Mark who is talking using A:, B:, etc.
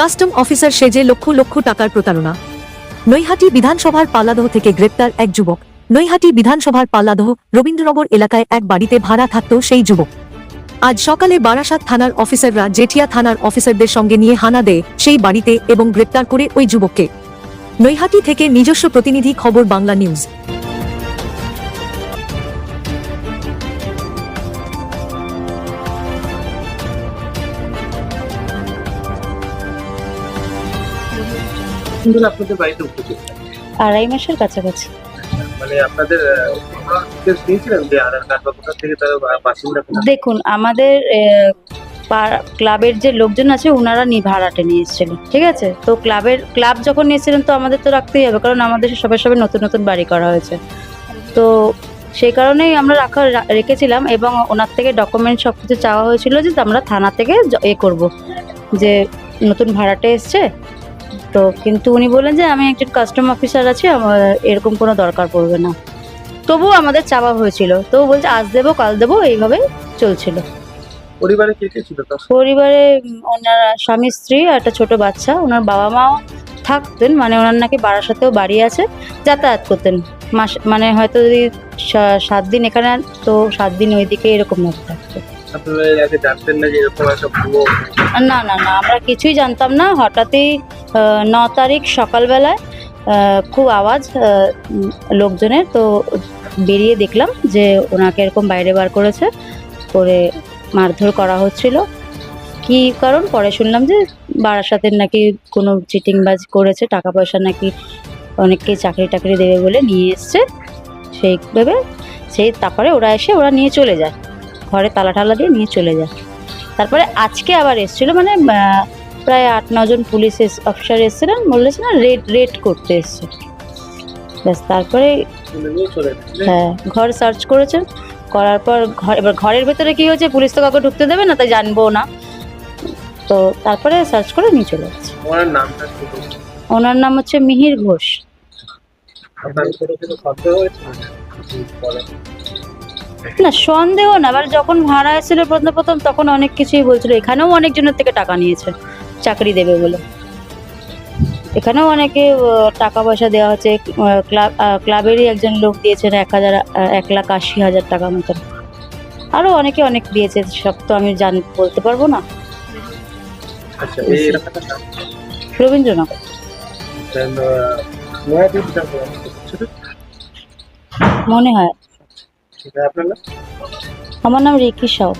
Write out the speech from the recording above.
A: Custom officer সেজে লক্ষ লক্ষ টাকার প্রতারণা। নৈহাটি বিধানসভার পাল্লাদহ থেকে গ্রেপ্তার এক যুবক। নৈহাটি বিধানসভার পাল্লাদহ রবীন্দ্রনগর এলাকায় এক বাড়িতে ভাড়া থাকত সেই যুবক। আজ সকালে বারাসাত থানার অফিসাররা জেঠিয়া থানার অফিসারদের সঙ্গে নিয়ে হানা দেয় সেই বাড়িতে এবং গ্রেপ্তার করে ওই যুবককে। নৈহাটি থেকে নিজস্ব প্রতিনিধি খবর বাংলা নিউজ।
B: কিন্তু আপনাদের বাড়িতে উপস্থিত।
C: আড়াই মাসের কাছাকাছি।
B: মানে আপনাদের আহ, আমরা details দিয়েছিলেন যে আধার কার্ড বা কোথা থেকে তারা বাসিন্দা
C: দেখুন আমাদের ক্লাবের যে লোকজন আছে ওনারা নি ভাড়াটে নিয়ে এসেছিলেন ঠিক আছে? তো ক্লাবের ক্লাব যখন নিয়েছিলেন তো আমাদের তো রাখতেই হবে কারণ আমাদের সবাই সবাই নতুন নতুন বাড়ি করা হয়েছে। তো সেই কারণেই আমরা রাখা রেখেছিলাম এবং ওনার থেকে ডকুমেন্ট সব কিছু চাওয়া হয়েছিল যে আমরা থানা থেকে এ করব। যে নতুন ভাড়াটে এসছে তো কিন্তু উনি বললেন যে আমি একজন কাস্টম অফিসার আছি আমার এরকম কোনো দরকার পড়বে না। তবুও আমাদের চাওয়া হয়েছিল। তো বলছে আজ দেবো কাল দেবো। এইভাবে চলছিল।
B: পরিবারে কে কে ছিল তার
C: পরিবারে ওনার স্বামী স্ত্রী আর একটা ছোট বাচ্চা। ওনার বাবা মাও থাকতেন মানে ওনার নাকি বারাসাতেও বাড়ি আছে যাতায়াত করতেন। মাস মানে হয়তো যদি সাত দিন এখানে তো সাত দিন ওইদিকে এরকম ভাবে থাকতো।
B: না
C: না না না, আমরা কিছুই জানতাম না। হঠাৎই ন তারিখ সকালবেলায় খুব আওয়াজ লোকজনের, তো বেরিয়ে দেখলাম যে ওনাকে এরকম বাইরে বার করেছে, করে মারধর করা হচ্ছিল। কি কারণ? পরে শুনলাম যে বারাসাতের নাকি কোনো চিটিংবাজ করেছে টাকা পয়সা নাকি অনেককে চাকরি টাকরি দেবে বলে নিয়ে এসছে। সেইভাবে সেই তারপরে ওরা এসে ওরা নিয়ে চলে যায়। ঘরে তালা টালা দিয়ে নিয়ে চলে যায়। তারপরে আজকে আবার এসেছিল মানে প্রায় আট নজন পুলিশ এস অফিসার এসেছিলেন বলেছিলেন রেড রেড করতে এসছে। ব্যাস তারপরে হ্যাঁ ঘর সার্চ করেছেন করার পর ঘর এবার ঘরের ভেতরে কী হয়েছে পুলিশ তো কাউকে ঢুকতে দেবে না তাই জানব না। তো তারপরে সার্চ করে নিয়ে চলে যাচ্ছে?
B: ওনার
C: নাম হচ্ছে মিহির ঘোষ। না সন্দেহ না এবার যখন ভাড়া এসেছিল প্রথম প্রথম তখন অনেক কিছুই বলছিল। এখানেও অনেকজনের থেকে টাকা নিয়েছে চাকরি দেবে বলে। এখানেও অনেকে টাকা পয়সা দেওয়া হচ্ছে। ক্লাব ক্লাবেরই একজন লোক দিয়েছেন এক হাজার এক লাখ আশি হাজার টাকা মতন। আরও অনেকে অনেক দিয়েছে সব তো আমি জান বলতে পারব না।
B: আচ্ছা ছোট
C: মনে হয়।
B: ঠিক আছে আপনার? নাম
C: আমার নাম রিকি সাউ।